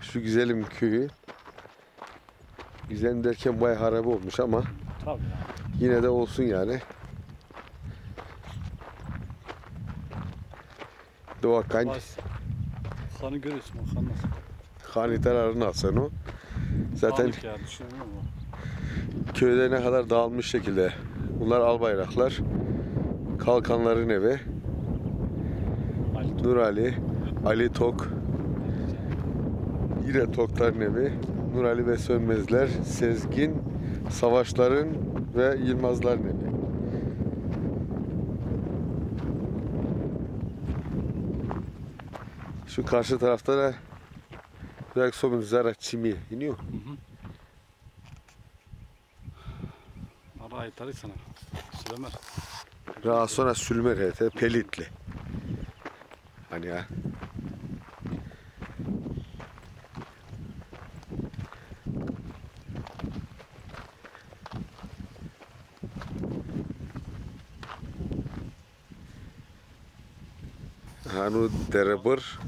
Şu güzelim köyü. Güzelim derken bayağı harabe olmuş ama Tabii yine de olsun yani. Doğa kan. Kanı görüyorsun o kan nasıl? hanitaların alsan o. Zaten köyde ne kadar dağılmış şekilde. Bunlar albayraklar. Kalkanların evi. Ali Nur Ali, Ali Tok, yine Tokların evi. Nur Ali ve Sönmezler, Sezgin, Savaşların ve Yılmazların evi. Şu karşı tarafta da sobun zara çimi iniyor. Ara ayıtarı sana. Süleyman. Daha sonra sülmer hete pelitli. Hani ya. Hanu derebır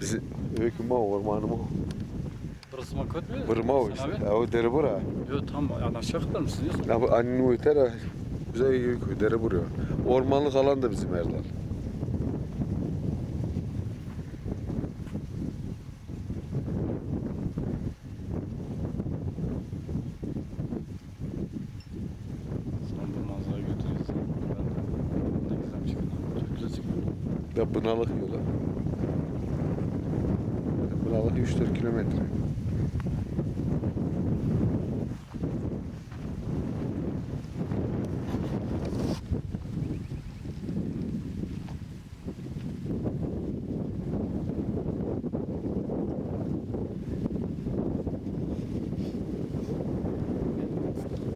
bizi hüküma ormanı mı? Burası makat mı? Vırma işte. O derebır ha. Yok tam yani aşağı kadar mısın diyorsun? Ya bu annenin uyuter ha. Bize yük dere vuruyor. Ormanlık alan da bizim Erdal. Ya Bınalık yola. Bınalık 3-4 kilometre.